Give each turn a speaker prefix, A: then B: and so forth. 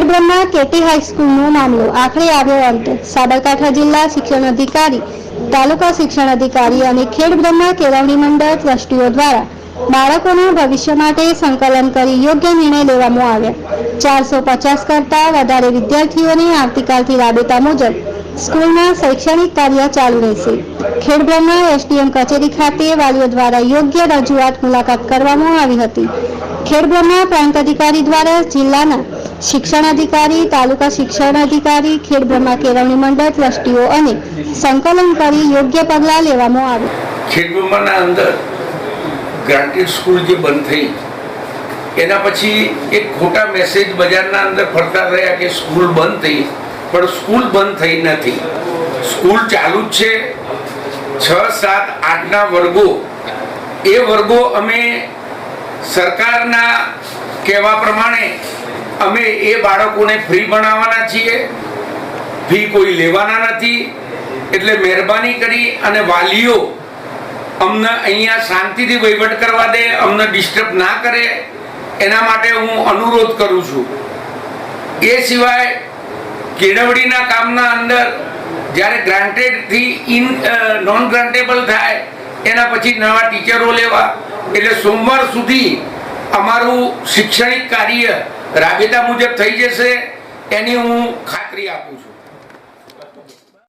A: Khedbrahma KT હાઈસ્કૂલનો મામલો આખરે આવ્યો અંત. સાબરકાંઠા જિલ્લા શિક્ષણ અધિકારી, તાલુકા શિક્ષણ અધિકારી અને ખેડબ્રહ્મા કેળવણી મંડળ ટ્રસ્ટીઓ દ્વારા બાળકોના ભવિષ્ય માટે સંકલન કરી યોગ્ય નિર્ણય લેવામાં આવ્યા. ચારસો પચાસ કરતા વધારે વિદ્યાર્થીઓને આવતીકાલથી રાબેતા મુજબ સ્કૂલના શૈક્ષણિક કાર્ય ચાલુ રહેશે. ખેડબ્રહ્મા એસડીએમ કચેરી ખાતે વાલીઓ દ્વારા યોગ્ય રજૂઆત મુલાકાત કરવામાં આવી હતી. ખેડબ્રહ્મા પ્રાંત અધિકારી દ્વારા જિલ્લાના શિક્ષણ અધિકારી તાલુકા શિક્ષણ અધિકારી ખેડબ્રહ્મા કેળવણી મંડળ, ટ્રસ્ટીઓ અને સંકલન કરી યોગ્ય પગલાં લેવામાં આવે
B: ખેડ બ્રહ્માના અંદર ગ્રાન્ટેડ સ્કૂલ જે બંધ થઈ, એના પછી એક ખોટા મેસેજ બજારના અંદર ફરતા રહ્યા કે સ્કૂલ બંધ થઈ, પણ સ્કૂલ બંધ થઈ નથી. સ્કૂલ ચાલુ જ છે. છ, સાત, આઠના વર્ગો. એ વર્ગો અમે સરકારના કહેવા પ્રમાણે અમે એ બાળકોને ફ્રી ભણાવવાના છીએ, ફી કોઈ લેવાના નથી, એટલે મહેરબાની કરી અને વાલીઓ અમને અહીંયા શાંતિથી વહીવટ કરવા દે, અમને ડિસ્ટર્બ ના કરે, એના માટે હું અનુરોધ કરું છું. એ સિવાય કેળવણીના કામના અંદર જ્યારે ગ્રાન્ટેડથી ઇન નોન ગ્રાન્ટેબલ થાય, એના પછી નવા ટીચરો લેવા, એટલે સોમવાર સુધી અમારું શૈક્ષણિક કાર્ય રાબેતા મુજબ થઈ જશે એની હું ખાતરી આપું છું.